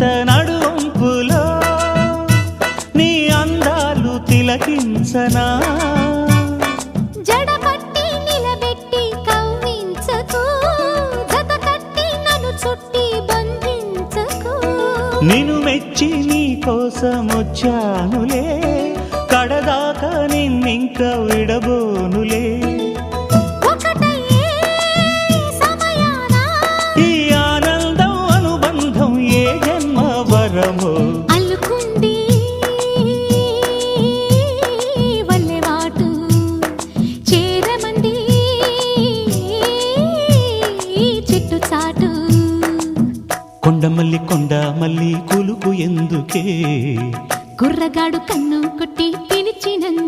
ఎంత నడుంపులో నీ అందాలు తిలకించనా? జడపట్టి నిలబెట్టి చుట్టి బంధించకు. మెచ్చి నీ కోసం వచ్చానులే నిన్నింక విడబోనులే. వరమో అల్లుకుంది వల్లెవాటు చేరమంది చెట్టు చాటు. కొండ మల్లి కొండ మల్లి కులుకు ఎందుకే? కుర్రగాడు కన్ను కొట్టి పిలిచినందు